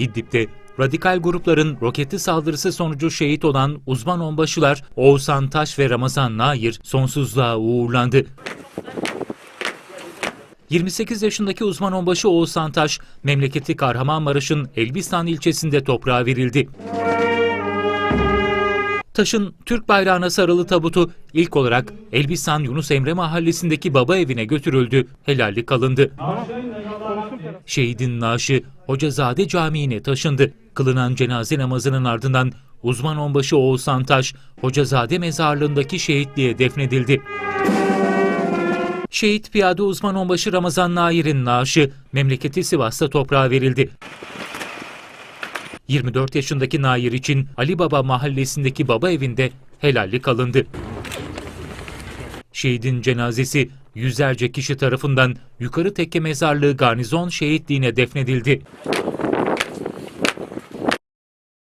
İdlib'de radikal grupların roketli saldırısı sonucu şehit olan uzman onbaşılar Oğuzhan Taş ve Ramazan Nair sonsuzluğa uğurlandı. 28 yaşındaki uzman onbaşı Oğuzhan Taş, memleketi Kahramanmaraş'ın Elbistan ilçesinde toprağa verildi. Taş'ın Türk bayrağına sarılı tabutu ilk olarak Elbistan Yunus Emre mahallesindeki baba evine götürüldü, helallik alındı. Şehidin naaşı Hocazade Camii'ne taşındı. Kılınan cenaze namazının ardından uzman onbaşı Oğuzhan Taş, Hocazade mezarlığındaki şehitliğe defnedildi. Şehit piyade uzman onbaşı Ramazan Nair'in naaşı memleketi Sivas'ta toprağa verildi. 24 yaşındaki Nair için Ali Baba mahallesindeki baba evinde helallik alındı. Şehidin cenazesi yüzlerce kişi tarafından Yukarı Tekke Mezarlığı Garnizon Şehitliğine defnedildi.